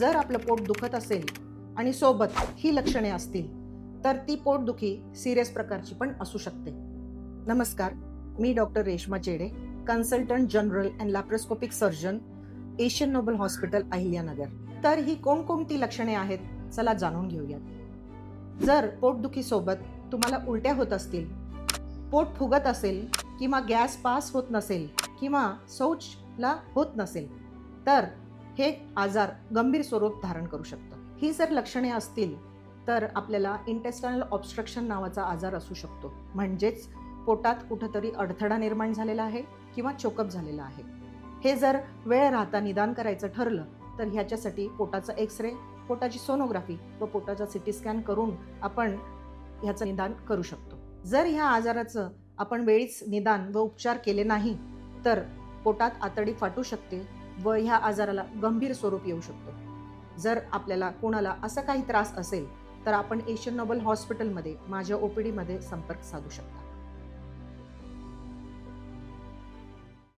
जर आपलं पोट दुखत असेल आणि सोबत ही लक्षणे असतील तर ती पोटदुखी सिरियस प्रकारची पण असू शकते. नमस्कार मी doctor Reshma Chede consultant general and laparoscopic surgeon Asian Noble hospital Ahilyanagar. तर ही कोणकोणती लक्षणे आहेत चला जाणून घेऊयात. जर पोटदुखीसोबत तुम्हाला उलट्या होत असतील पोट फुगत असेल किंवा गॅस पास होत नसेल किंवा शौचला होत नसेल तर हे आजार गंभीर स्वरूप धारण करू शकतं. ही जर लक्षणे असतील तर आपल्याला इंटेस्टायनल ऑब्स्ट्रक्शन नावाचा आजार असू शकतो. म्हणजेच पोटात कुठंतरी अडथळा निर्माण झालेला आहे किंवा चोकअप झालेला आहे. हे जर वेळ राहता निदान करायचं ठरलं तर ह्याच्यासाठी पोटाचा एक्स रे पोटाची सोनोग्राफी व पोटाचा सिटी स्कॅन करून आपण ह्याचं निदान करू शकतो. जर ह्या आजाराचं आपण वेळीच निदान व उपचार केले नाही तर पोटात आतडी फाटू शकते व ह्या आजाराला गंभीर स्वरूप येऊ शकतो. जर आपल्याला कोणाला असा काही त्रास असेल तर आपण एशियन नोबल हॉस्पिटलमध्ये माझ्या ओ पी डीमध्ये संपर्क साधू शकता.